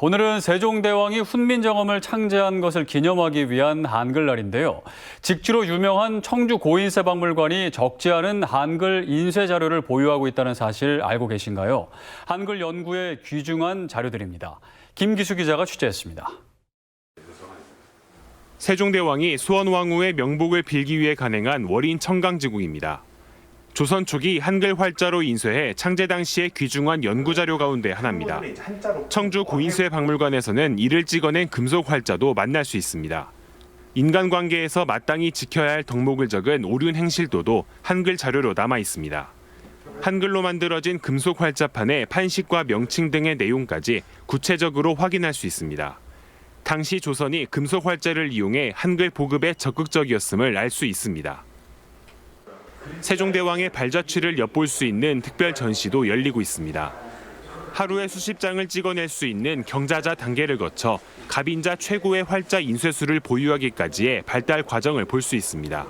오늘은 세종대왕이 훈민정음을 창제한 것을 기념하기 위한 한글날인데요. 직주로 유명한 청주 고인쇄박물관이 적지 않은 한글 인쇄 자료를 보유하고 있다는 사실 알고 계신가요? 한글 연구에 귀중한 자료들입니다. 김기수 기자가 취재했습니다. 세종대왕이 수원왕후의 명복을 빌기 위해 간행한 월인 청강지국입니다. 조선 초기 한글 활자로 인쇄해 창제 당시의 귀중한 연구 자료 가운데 하나입니다. 청주 고인쇄 박물관에서는 이를 찍어낸 금속 활자도 만날 수 있습니다. 인간관계에서 마땅히 지켜야 할 덕목을 적은 오륜 행실도도 한글 자료로 남아 있습니다. 한글로 만들어진 금속 활자판의 판식과 명칭 등의 내용까지 구체적으로 확인할 수 있습니다. 당시 조선이 금속 활자를 이용해 한글 보급에 적극적이었음을 알 수 있습니다. 세종대왕의 발자취를 엿볼 수 있는 특별 전시도 열리고 있습니다. 하루에 수십 장을 찍어낼 수 있는 경자자 단계를 거쳐 갑인자 최고의 활자 인쇄수를 보유하기까지의 발달 과정을 볼 수 있습니다.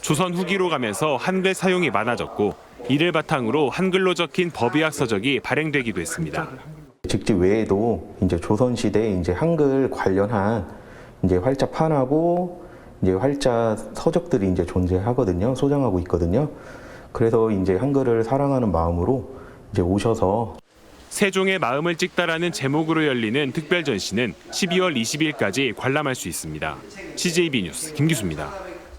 조선 후기로 가면서 한글 사용이 많아졌고 이를 바탕으로 한글로 적힌 법의학 서적이 발행되기도 했습니다. 직지 외에도 이제 조선 시대 이제 한글 관련한 이제 활자판하고 이제 활자 서적들이 이제 존재하거든요. 소장하고 있거든요. 그래서 이제 한글을 사랑하는 마음으로 이제 오셔서 세종의 마음을 찍다라는 제목으로 열리는 특별 전시는 12월 20일까지 관람할 수 있습니다. CJB 뉴스 김기수입니다.